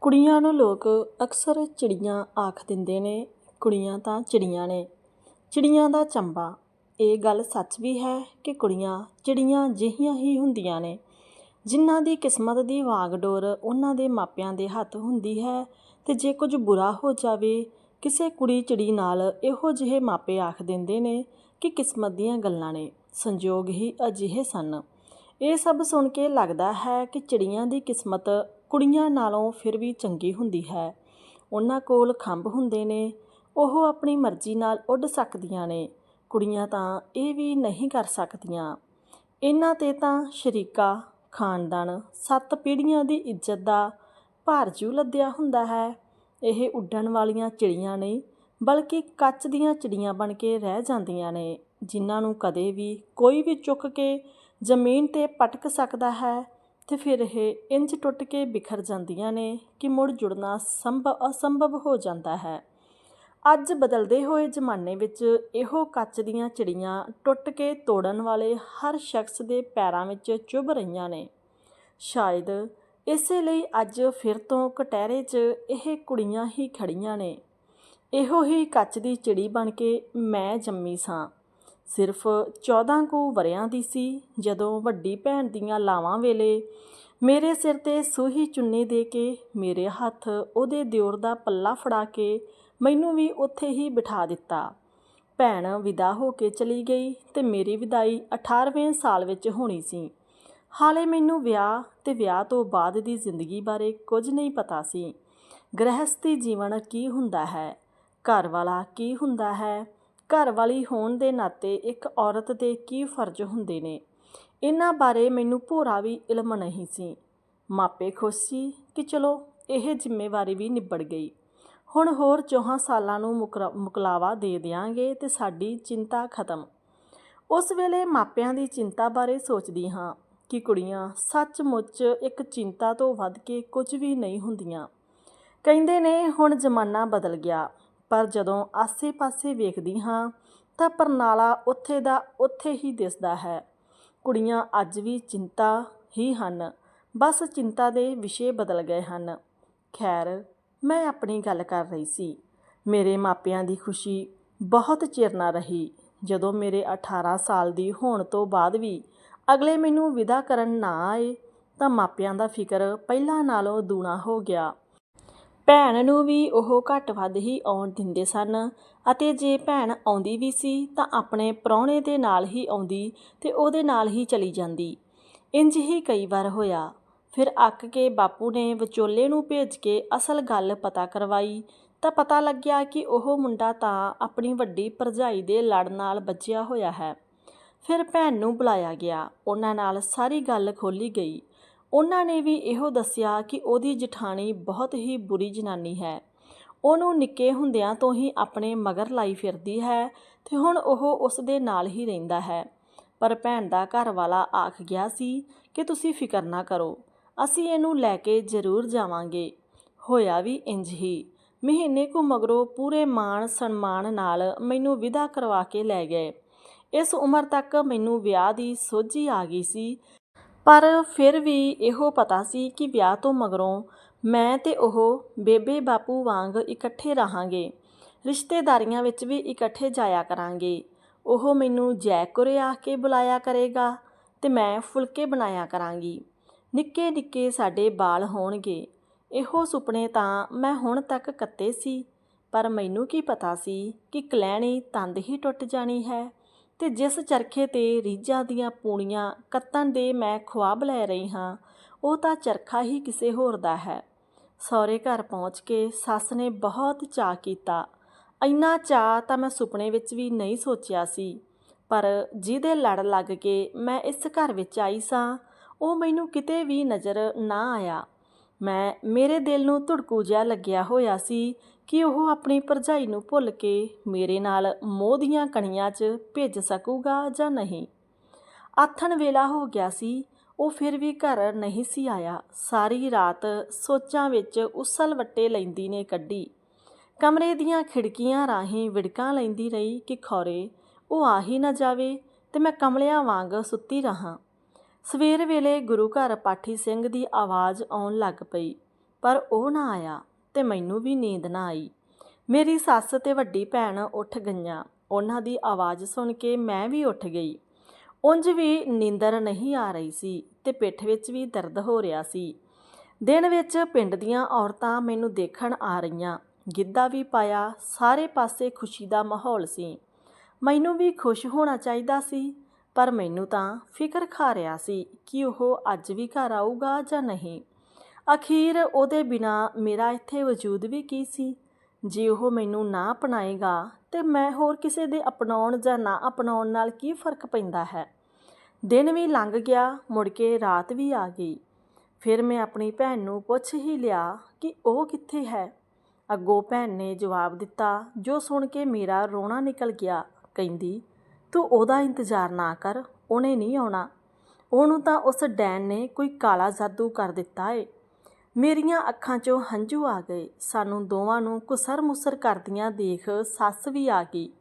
ਕੁੜੀਆਂ ਨੂੰ ਲੋਕ ਅਕਸਰ ਚਿੜੀਆਂ ਆਖ ਦਿੰਦੇ ਨੇ, ਕੁੜੀਆਂ ਤਾਂ ਚਿੜੀਆਂ ਨੇ। ਚਿੜੀਆਂ ਦਾ ਚੰਬਾ। ਇਹ ਗੱਲ ਸੱਚ ਵੀ ਹੈ ਕਿ ਕੁੜੀਆਂ ਚਿੜੀਆਂ ਜਿਹੀਆਂ ਹੀ ਹੁੰਦੀਆਂ ਨੇ। ਜਿਨ੍ਹਾਂ ਦੀ ਕਿਸਮਤ ਦੀ ਵਾਗਡੋਰ ਉਹਨਾਂ ਦੇ ਮਾਪਿਆਂ ਦੇ ਹੱਥ ਹੁੰਦੀ ਹੈ ਤੇ ਜੇ ਕੁਝ ਬੁਰਾ ਹੋ ਜਾਵੇ, ਕਿਸੇ ਕੁੜੀ ਚਿੜੀ ਨਾਲ ਇਹੋ ਜਿਹੇ ਮਾਪੇ ਆਖ ਦਿੰਦੇ ਨੇ ਕਿ ਕਿਸਮਤ ਦੀਆਂ ਗੱਲਾਂ ਨੇ। ਸੰਜੋਗ ਹੀ ਅਜਿਹੇ ਸਨ। ਇਹ ਸਭ ਸੁਣ ਕੇ ਲੱਗਦਾ ਹੈ ਕਿ ਚਿੜੀਆਂ ਦੀ ਕਿਸਮਤ ਕੁੜੀਆਂ ਨਾਲੋਂ ਫਿਰ ਵੀ ਚੰਗੀ ਹੁੰਦੀ ਹੈ। ਉਹਨਾਂ ਕੋਲ ਖੰਭ ਹੁੰਦੇ ਨੇ, ਉਹ ਆਪਣੀ ਮਰਜ਼ੀ ਨਾਲ ਉੱਡ ਸਕਦੀਆਂ ਨੇ। ਕੁੜੀਆਂ ਤਾਂ ਇਹ ਵੀ ਨਹੀਂ ਕਰ ਸਕਦੀਆਂ। ਇਹਨਾਂ ਤੇ ਤਾਂ ਸ਼ਰੀਕਾ, ਖਾਨਦਾਨ, ਸੱਤ ਪੀੜ੍ਹੀਆਂ ਦੀ ਇੱਜ਼ਤ ਦਾ ਭਾਰ ਜੂ ਲੱਦਿਆ ਹੁੰਦਾ ਹੈ। ਇਹ ਉੱਡਣ ਵਾਲੀਆਂ ਚਿੜੀਆਂ ਨਹੀਂ, ਬਲਕਿ ਕੱਚ ਦੀਆਂ ਚਿੜੀਆਂ ਬਣ ਕੇ ਰਹਿ ਜਾਂਦੀਆਂ ਨੇ, ਜਿਨ੍ਹਾਂ ਨੂੰ ਕਦੇ ਵੀ ਕੋਈ ਵੀ ਚੁੱਕ ਕੇ ਜ਼ਮੀਨ ਤੇ ਪਟਕ ਸਕਦਾ ਹੈ। ਤੇ ਫਿਰ ਇਹ ਇੰਜ ਟੁੱਟ ਕੇ ਬਿਖਰ ਜਾਂਦੀਆਂ ਨੇ ਕਿ ਮੁੜ ਜੁੜਨਾ ਸੰਭਵ ਅਸੰਭਵ ਹੋ ਜਾਂਦਾ ਹੈ। ਅੱਜ ਬਦਲਦੇ ਹੋਏ ਜ਼ਮਾਨੇ ਵਿੱਚ ਇਹੋ ਕੱਚ ਦੀਆਂ ਚਿੜੀਆਂ ਟੁੱਟ ਕੇ ਤੋੜਨ ਵਾਲੇ ਹਰ ਸ਼ਖਸ ਦੇ ਪੈਰਾਂ ਵਿੱਚ ਚੁਭ ਰਹੀਆਂ ਨੇ। ਸ਼ਾਇਦ ਇਸੇ ਲਈ ਅੱਜ ਫਿਰ ਤੋਂ ਕਟਹਿਰੇ 'ਚ ਇਹ ਕੁੜੀਆਂ ਹੀ ਖੜੀਆਂ ਨੇ। ਇਹੋ ਹੀ ਕੱਚ ਦੀ ਚਿੜੀ ਬਣ ਕੇ ਮੈਂ ਜੰਮੀ ਸਾਂ। ਸਿਰਫ 14 ਕੁ ਵਰਿਆਂ ਦੀ ਸੀ ਜਦੋਂ ਵੱਡੀ ਭੈਣ ਦੀਆਂ ਲਾਵਾਂ ਵੇਲੇ ਮੇਰੇ ਸਿਰ ਤੇ ਸੂਹੀ ਚੁੰਨੀ ਦੇ ਕੇ ਮੇਰੇ ਹੱਥ ਉਹਦੇ ਦਿਓਰ ਦਾ ਪੱਲਾ ਫੜਾ ਕੇ ਮੈਨੂੰ ਵੀ ਉੱਥੇ ਹੀ ਬਿਠਾ ਦਿੱਤਾ। ਭੈਣ ਵਿਦਾ ਹੋ ਕੇ ਚਲੀ ਗਈ ਤੇ ਮੇਰੀ ਵਿਦਾਈ 18ਵੇਂ ਸਾਲ ਵਿੱਚ ਹੋਣੀ ਸੀ। ਹਾਲੇ ਮੈਨੂੰ ਵਿਆਹ ਤੇ ਵਿਆਹ ਤੋਂ ਬਾਅਦ ਦੀ ਜ਼ਿੰਦਗੀ ਬਾਰੇ ਕੁਝ ਨਹੀਂ ਪਤਾ ਸੀ। ਗ੍ਰਹਿਸਥੀ ਜੀਵਨ ਕੀ ਹੁੰਦਾ ਹੈ? ਘਰ ਵਾਲਾ ਕੀ ਹੁੰਦਾ ਹੈ? ਘਰ ਵਾਲੀ ਹੋਣ ਦੇ ਨਾਤੇ ਇੱਕ ਔਰਤ ਦੇ ਕੀ ਫਰਜ਼ ਹੁੰਦੇ ਨੇ? ਇਹਨਾਂ ਬਾਰੇ ਮੈਨੂੰ ਭੋਰਾ ਵੀ ਇਲਮ ਨਹੀਂ ਸੀ। ਮਾਪੇ ਖੁਸ਼ ਸੀ ਕਿ ਚਲੋ, ਇਹ ਜ਼ਿੰਮੇਵਾਰੀ ਵੀ ਨਿਬੜ ਗਈ। ਹੁਣ ਹੋਰ ਚੌਹਾਂ ਸਾਲਾਂ ਨੂੰ ਮੁਕਲਾਵਾ ਦੇ ਦਿਆਂਗੇ ਤੇ ਸਾਡੀ ਚਿੰਤਾ ਖਤਮ। ਉਸ ਵੇਲੇ ਮਾਪਿਆਂ ਦੀ ਚਿੰਤਾ ਬਾਰੇ ਸੋਚਦੀ ਹਾਂ ਕਿ ਕੁੜੀਆਂ ਸੱਚਮੁੱਚ ਇੱਕ ਚਿੰਤਾ ਤੋਂ ਵੱਧ ਕੇ ਕੁਝ ਵੀ ਨਹੀਂ ਹੁੰਦੀਆਂ। ਕਹਿੰਦੇ ਨੇ, ਹੁਣ ਜ਼ਮਾਨਾ ਬਦਲ ਗਿਆ। ਪਰ ਜਦੋਂ ਆਸੇ-ਪਾਸੇ ਵੇਖਦੀ ਹਾਂ, ਤਾਂ ਪਰਨਾਲਾ ਉੱਥੇ ਦਾ ਉੱਥੇ ਹੀ ਦਿਸਦਾ ਹੈ। ਕੁੜੀਆਂ ਅੱਜ ਵੀ ਚਿੰਤਾ ਹੀ ਹਨ। ਬਸ ਚਿੰਤਾ ਦੇ ਵਿਸ਼ੇ ਬਦਲ ਗਏ ਹਨ। ਖੈਰ, ਮੈਂ ਆਪਣੀ ਗੱਲ ਕਰ ਰਹੀ ਸੀ। ਮੇਰੇ ਮਾਪਿਆਂ ਦੀ ਖੁਸ਼ੀ ਬਹੁਤ ਚਿਰ ਨਾ ਰਹੀ। ਜਦੋਂ ਮੇਰੇ 18 ਸਾਲ ਦੀ ਹੋਣ ਤੋਂ ਬਾਅਦ ਵੀ ਅਗਲੇ ਮੈਨੂੰ ਵਿਦਾ ਕਰਨ ਨਾ ਆਏ, ਤਾਂ ਮਾਪਿਆਂ ਦਾ ਫਿਕਰ ਪਹਿਲਾਂ ਨਾਲੋਂ ਦੂਣਾ ਹੋ ਗਿਆ। ਭੈਣ ਨੂੰ ਵੀ ਉਹ ਘੱਟ ਵੱਧ ਹੀ ਆਉਣ ਦਿੰਦੇ ਸਨ ਅਤੇ ਜੇ ਭੈਣ ਆਉਂਦੀ ਵੀ ਸੀ ਤਾਂ ਆਪਣੇ ਪ੍ਰਾਹੁਣੇ ਦੇ ਨਾਲ ਹੀ ਆਉਂਦੀ ਤੇ ਉਹਦੇ ਨਾਲ ਹੀ ਚਲੀ ਜਾਂਦੀ। ਇੰਜ ਹੀ ਕਈ ਵਾਰ ਹੋਇਆ। ਫਿਰ ਅੱਕ ਕੇ ਬਾਪੂ ਨੇ ਵਿਚੋਲੇ ਨੂੰ ਭੇਜ ਕੇ ਅਸਲ ਗੱਲ ਪਤਾ ਕਰਵਾਈ ਤਾਂ ਪਤਾ ਲੱਗਿਆ ਕਿ ਉਹ ਮੁੰਡਾ ਤਾਂ ਆਪਣੀ ਵੱਡੀ ਭਰਜਾਈ ਦੇ ਲੜ ਨਾਲ ਬੱਝਿਆ ਹੋਇਆ ਹੈ। ਫਿਰ ਭੈਣ ਨੂੰ ਬੁਲਾਇਆ ਗਿਆ। ਉਹਨਾਂ ਨਾਲ ਸਾਰੀ ਗੱਲ ਖੋਲੀ ਗਈ। ਉਹਨਾਂ ਨੇ ਵੀ ਇਹੋ ਦੱਸਿਆ ਕਿ ਉਹਦੀ ਜਠਾਣੀ ਬਹੁਤ ਹੀ ਬੁਰੀ ਜਨਾਨੀ ਹੈ। ਉਹਨੂੰ ਨਿੱਕੇ ਹੁੰਦਿਆਂ ਤੋਂ ਹੀ ਆਪਣੇ ਮਗਰ ਲਾਈ ਫਿਰਦੀ ਹੈ ਤੇ ਹੁਣ ਉਹ ਉਸ ਦੇ ਨਾਲ ਹੀ ਰਹਿੰਦਾ ਹੈ। ਪਰ ਭੈਣ ਦਾ ਘਰ ਵਾਲਾ ਆਖ ਗਿਆ ਸੀ ਕਿ ਤੁਸੀਂ ਫਿਕਰ ਨਾ ਕਰੋ, ਅਸੀਂ ਇਹਨੂੰ ਲੈ ਕੇ ਜ਼ਰੂਰ ਜਾਵਾਂਗੇ। ਹੋਇਆ ਵੀ ਇੰਜ ਹੀ। ਮਹੀਨੇ ਕੁ ਮਗਰੋਂ ਪੂਰੇ ਮਾਣ ਸਨਮਾਨ ਨਾਲ ਮੈਨੂੰ ਵਿਦਾ ਕਰਵਾ ਕੇ ਲੈ ਗਏ। ਇਸ ਉਮਰ ਤੱਕ ਮੈਨੂੰ ਵਿਆਹ ਦੀ ਸੋਝੀ ਆ ਗਈ ਸੀ ਪਰ ਫਿਰ ਵੀ ਇਹੋ ਪਤਾ ਸੀ ਕਿ ਵਿਆਹ ਤੋਂ ਮਗਰੋਂ ਮੈਂ ਤੇ ਉਹ ਬੇਬੇ ਬਾਪੂ ਵਾਂਗ ਇਕੱਠੇ ਰਹਾਂਗੇ। ਰਿਸ਼ਤੇਦਾਰੀਆਂ ਵਿੱਚ ਵੀ ਇਕੱਠੇ ਜਾਇਆ ਕਰਾਂਗੇ। ਉਹ ਮੈਨੂੰ ਜੈਕੁਰੇ ਆ ਕੇ ਬੁਲਾਇਆ ਕਰੇਗਾ ਤੇ ਮੈਂ ਫੁਲਕੇ ਬਣਾਇਆ ਕਰਾਂਗੀ। ਨਿੱਕੇ ਨਿੱਕੇ ਸਾਡੇ ਬਾਲ ਹੋਣਗੇ। ਇਹੋ ਸੁਪਨੇ ਤਾਂ ਮੈਂ ਹੁਣ ਤੱਕ ਕੱਤੇ ਸੀ। ਪਰ ਮੈਨੂੰ ਕੀ ਪਤਾ ਸੀ ਕਿ ਕਲੈਣੀ ਤੰਦ ਹੀ ਟੁੱਟ ਜਾਣੀ ਹੈ। ਤੇ ਜਿਸ ਚਰਖੇ ਤੇ ਰੀਝਾਂ ਦੀਆਂ ਪੂਣੀਆਂ ਕੱਤਣ ਦੇ ਮੈਂ ਖੁਆਬ ਲੈ ਰਹੀ ਹਾਂ, ਉਹ ਤਾਂ ਚਰਖਾ ਹੀ ਕਿਸੇ ਹੋਰ ਦਾ ਹੈ। ਸਹੁਰੇ ਘਰ ਪਹੁੰਚ ਕੇ ਸੱਸ ਨੇ ਬਹੁਤ ਚਾਅ ਕੀਤਾ। ਇੰਨਾ ਚਾਅ ਤਾਂ ਮੈਂ ਸੁਪਨੇ ਵਿੱਚ ਵੀ ਨਹੀਂ ਸੋਚਿਆ ਸੀ, ਪਰ ਜਿਹਦੇ ਲੜ ਲੱਗ ਕੇ ਮੈਂ ਇਸ ਘਰ ਵਿੱਚ ਆਈ ਸਾਂ, ਉਹ ਮੈਨੂੰ ਕਿਤੇ ਵੀ ਨਜ਼ਰ ਨਾ ਆਇਆ। ਮੈਂ ਮੇਰੇ ਦਿਲ ਨੂੰ ਧੜਕੂ ਜਿਹਾ ਲੱਗਿਆ ਹੋਇਆ ਸੀ ਕਿ ਉਹ ਆਪਣੀ ਭਰਜਾਈ ਨੂੰ ਭੁੱਲ ਕੇ ਮੇਰੇ ਨਾਲ ਮੋਹ ਦੀਆਂ ਕਣੀਆਂ 'ਚ ਭਿੱਜ ਸਕੂਗਾ ਜਾਂ ਨਹੀਂ? ਆਥਣ ਵੇਲਾ ਹੋ ਗਿਆ ਸੀ, ਉਹ ਫਿਰ ਵੀ ਘਰ ਨਹੀਂ ਸੀ ਆਇਆ। ਸਾਰੀ ਰਾਤ ਸੋਚਾਂ ਵਿੱਚ ਉਸਲ ਵੱਟੇ ਲੈਂਦੀ ਨੇ ਕੱਢੀ। ਕਮਰੇ ਦੀਆਂ ਖਿੜਕੀਆਂ ਰਾਹੀਂ ਵਿੜਕਾਂ ਲੈਂਦੀ ਰਹੀ ਕਿ ਖੌਰੇ, ਉਹ ਆ ਹੀ ਨਾ ਜਾਵੇ ਤੇ ਮੈਂ ਕਮਲਿਆਂ ਵਾਂਗ ਸੁੱਤੀ ਰਹਾ। ਸਵੇਰ ਵੇਲੇ ਗੁਰੂ ਘਰ ਪਾਠੀ ਸਿੰਘ ਦੀ ਆਵਾਜ਼ ਆਉਣ ਲੱਗ ਪਈ, ਪਰ ਉਹ ਨਾ ਆਇਆ। ਤੇ ਮੈਨੂੰ ਵੀ ਨੀਂਦ ਨਾ ਆਈ। ਮੇਰੀ ਸੱਸ ਤੇ ਵੱਡੀ ਭੈਣ ਉੱਠ ਗਈਆਂ। ਉਹਨਾਂ ਦੀ ਆਵਾਜ਼ ਸੁਣ ਕੇ ਮੈਂ ਵੀ ਉੱਠ ਗਈ। ਉਂਝ ਵੀ ਨੀਂਦਰ ਨਹੀਂ ਆ ਰਹੀ ਸੀ ਤੇ ਪਿੱਠ ਵਿੱਚ ਵੀ ਦਰਦ ਹੋ ਰਿਹਾ ਸੀ। ਦਿਨ ਵਿੱਚ ਪਿੰਡ ਦੀਆਂ ਔਰਤਾਂ ਮੈਨੂੰ ਦੇਖਣ ਆ ਰਹੀਆਂ। ਗਿੱਧਾ ਵੀ ਪਾਇਆ, ਸਾਰੇ ਪਾਸੇ ਖੁਸ਼ੀ ਦਾ ਮਾਹੌਲ ਸੀ। ਮੈਨੂੰ ਵੀ ਖੁਸ਼ ਹੋਣਾ ਚਾਹੀਦਾ ਸੀ, ਪਰ ਮੈਨੂੰ ਤਾਂ ਫਿਕਰ ਖਾ ਰਿਹਾ ਸੀ ਕਿ ਉਹ ਅੱਜ ਵੀ ਘਰ ਆਊਗਾ ਜਾਂ ਨਹੀਂ। ਅਖੀਰ ਉਹਦੇ ਬਿਨਾ ਮੇਰਾ ਇੱਥੇ ਵਜੂਦ ਵੀ ਕੀ ਸੀ? ਜੇ ਉਹ ਮੈਨੂੰ ਨਾ ਅਪਣਾਏਗਾ ਤੇ ਮੈਂ ਹੋਰ ਕਿਸੇ ਦੇ ਅਪਣਾਉਣ ਜਾਂ ਨਾ ਅਪਣਾਉਣ ਨਾਲ ਕੀ ਫ਼ਰਕ ਪੈਂਦਾ ਹੈ? ਦਿਨ ਵੀ ਲੰਘ ਗਿਆ, ਮੁੜ ਕੇ ਰਾਤ ਵੀ ਆ ਗਈ। ਫਿਰ ਮੈਂ ਆਪਣੀ ਭੈਣ ਨੂੰ ਪੁੱਛ ਹੀ ਲਿਆ ਕਿ ਉਹ ਕਿੱਥੇ ਹੈ? ਅੱਗੋਂ ਭੈਣ ਨੇ ਜਵਾਬ ਦਿੱਤਾ, ਜੋ ਸੁਣ ਕੇ ਮੇਰਾ ਰੋਣਾ ਨਿਕਲ ਗਿਆ, ਕਹਿੰਦੀ, ਤੂੰ ਉਹਦਾ ਇੰਤਜ਼ਾਰ ਨਾ ਕਰ, ਉਹਨੇ ਨਹੀਂ ਆਉਣਾ। ਉਹਨੂੰ ਤਾਂ ਉਸ ਡੈਨ ਨੇ ਕੋਈ ਕਾਲਾ ਜਾਦੂ ਕਰ ਦਿੱਤਾ ਏ। ਮੇਰੀਆਂ ਅੱਖਾਂ 'ਚੋਂ ਹੰਝੂ ਆ ਗਏ। ਸਾਨੂੰ ਦੋਵਾਂ ਨੂੰ ਕੁਸਰ ਮੁਸਰ ਕਰਦੀਆਂ ਦੇਖ ਸੱਸ ਵੀ ਆ ਗਈ।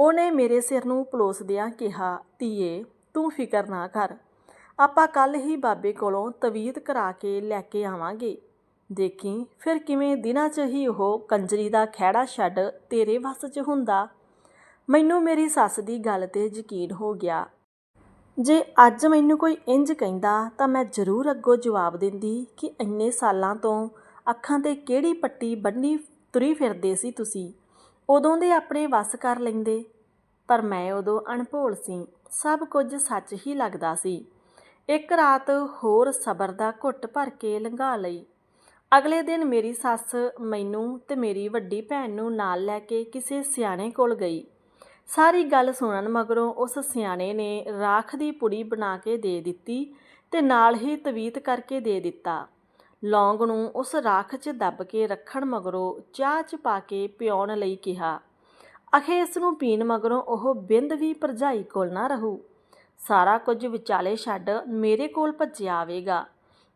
ਉਹਨੇ ਮੇਰੇ ਸਿਰ ਨੂੰ ਪਲੋਸਦਿਆਂ ਕਿਹਾ, ਧੀਏ, ਤੂੰ ਫਿਕਰ ਨਾ ਕਰ। ਆਪਾਂ ਕੱਲ ਹੀ ਬਾਬੇ ਕੋਲੋਂ ਤਵੀਤ ਕਰਾ ਕੇ ਲੈ ਕੇ ਆਵਾਂਗੇ। ਦੇਖੀ, ਫਿਰ ਕਿਵੇਂ ਦਿਨਾਂ 'ਚ ਹੀ ਉਹ ਕੰਜਰੀ ਦਾ ਖਹਿੜਾ ਛੱਡ ਤੇਰੇ ਵੱਸ 'ਚ ਹੁੰਦਾ? ਮੈਨੂੰ ਮੇਰੀ ਸੱਸ ਦੀ ਗੱਲ ਤੇ ਯਕੀਨ ਹੋ ਗਿਆ। ਜੇ ਅੱਜ ਮੈਨੂੰ ਕੋਈ ਇੰਜ ਕਹਿੰਦਾ, ਤਾਂ ਮੈਂ ਜ਼ਰੂਰ ਅੱਗੋਂ ਜਵਾਬ ਦਿੰਦੀ ਕਿ ਇੰਨੇ ਸਾਲਾਂ ਤੋਂ ਅੱਖਾਂ ਤੇ ਕਿਹੜੀ ਪੱਟੀ ਬੰਨੀ ਤੁਰੀ ਫਿਰਦੇ ਸੀ ਤੁਸੀਂ? ਉਦੋਂ ਦੇ ਆਪਣੇ ਵੱਸ ਕਰ ਲੈਂਦੇ, ਪਰ ਮੈਂ ਉਦੋਂ ਅਣਭੋਲ ਸੀ, ਸਭ ਕੁਝ ਸੱਚ ਹੀ ਲੱਗਦਾ ਸੀ। ਇੱਕ ਰਾਤ ਹੋਰ ਸਬਰ ਦਾ ਘੁੱਟ ਭਰ ਕੇ ਲੰਘਾ ਲਈ। ਅਗਲੇ ਦਿਨ ਮੇਰੀ ਸੱਸ ਮੈਨੂੰ ਤੇ ਮੇਰੀ ਵੱਡੀ ਭੈਣ ਨੂੰ ਨਾਲ ਲੈ ਕੇ ਕਿਸੇ ਸਿਆਣੇ ਕੋਲ ਗਈ। ਸਾਰੀ ਗੱਲ ਸੁਣਨ ਮਗਰੋਂ ਉਸ ਸਿਆਣੇ ਨੇ ਰਾਖ ਦੀ ਪੁੜੀ ਬਣਾ ਕੇ ਦੇ ਦਿੱਤੀ ਤੇ ਨਾਲ ਹੀ ਤਵੀਤ ਕਰਕੇ ਦੇ ਦਿੱਤਾ। ਲੌਂਗ ਨੂੰ ਉਸ ਰਾਖ 'ਚ ਦੱਬ ਕੇ ਰੱਖਣ ਮਗਰੋਂ ਚਾਹ 'ਚ ਪਾ ਕੇ ਪਿਉਣ ਲਈ ਕਿਹਾ। ਅਖੇ ਇਸ ਨੂੰ ਪੀਣ ਮਗਰੋਂ ਉਹ ਬਿੰਦ ਵੀ ਭਰਜਾਈ ਕੋਲ ਨਾ ਰਹੂ। ਸਾਰਾ ਕੁਝ ਵਿਚਾਲੇ ਛੱਡ ਮੇਰੇ ਕੋਲ ਭੱਜਿਆ ਆਵੇਗਾ।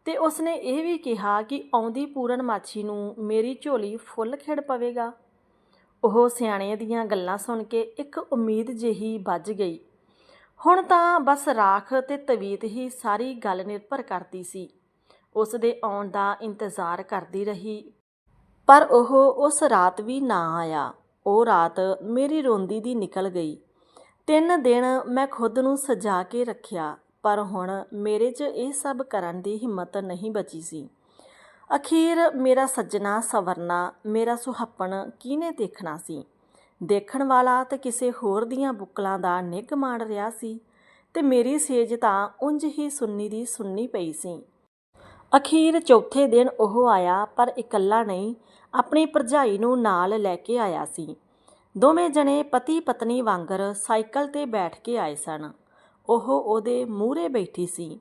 ਤੇ ਉਸਨੇ ਇਹ ਵੀ ਕਿਹਾ ਕਿ ਆਉਂਦੀ ਪੂਰਨ ਮਾਛੀ ਨੂੰ ਮੇਰੀ ਝੋਲੀ ਫੁੱਲ ਖਿੜ ਪਵੇਗਾ। ਉਹ ਸਿਆਣੇ ਦੀਆਂ ਗੱਲਾਂ ਸੁਣ ਕੇ ਇੱਕ ਉਮੀਦ ਜਿਹੀ ਵੱਜ ਗਈ। ਹੁਣ ਤਾਂ ਬਸ ਰਾਖ ਤੇ ਤਵੀਤ ਹੀ ਸਾਰੀ ਗੱਲ ਨਿਰਭਰ ਕਰਦੀ ਸੀ। ਉਸ ਦੇ ਆਉਣ ਦਾ ਇੰਤਜ਼ਾਰ ਕਰਦੀ ਰਹੀ। ਪਰ ਉਹ ਉਸ ਰਾਤ ਵੀ ਨਾ ਆਇਆ। ਉਹ ਰਾਤ ਮੇਰੀ ਰੋਂਦੀ ਦੀ ਨਿਕਲ ਗਈ। ਤਿੰਨ ਦਿਨ ਮੈਂ ਖੁਦ ਨੂੰ ਸਜਾ ਕੇ ਰੱਖਿਆ, ਪਰ ਹੁਣ ਮੇਰੇ 'ਚ ਇਹ ਸਭ ਕਰਨ ਦੀ ਹਿੰਮਤ ਨਹੀਂ ਬਚੀ ਸੀ। ਅਖੀਰ ਮੇਰਾ ਸੱਜਣਾ ਸਵਰਨਾ, ਮੇਰਾ ਸੁਹੱਪਣ ਕਿਹਨੇ ਦੇਖਣਾ ਸੀ? ਦੇਖਣ ਵਾਲਾ ਤੇ ਕਿਸੇ ਹੋਰ ਦੀਆਂ ਬੁੱਕਲਾਂ ਦਾ ਨਿੱਘ ਮਾਣ ਰਿਹਾ ਸੀ ਤੇ ਮੇਰੀ ਸੇਜ ਤਾਂ ਉਂਝ ਹੀ ਸੁੰਨੀ ਦੀ ਸੁੰਨੀ ਪਈ ਸੀ। ਅਖੀਰ ਚੌਥੇ ਦਿਨ ਉਹ ਆਇਆ, ਪਰ ਇਕੱਲਾ ਨਹੀਂ, ਆਪਣੀ ਭਰਜਾਈ ਨੂੰ ਨਾਲ ਲੈ ਕੇ ਆਇਆ ਸੀ। ਦੋਵੇਂ ਜਣੇ ਪਤੀ ਪਤਨੀ ਵਾਂਗਰ ਸਾਈਕਲ ਤੇ ਬੈਠ ਕੇ ਆਏ ਸਨ। ਉਹ ਉਹਦੇ ਮੂਹਰੇ ਬੈਠੀ ਸੀ।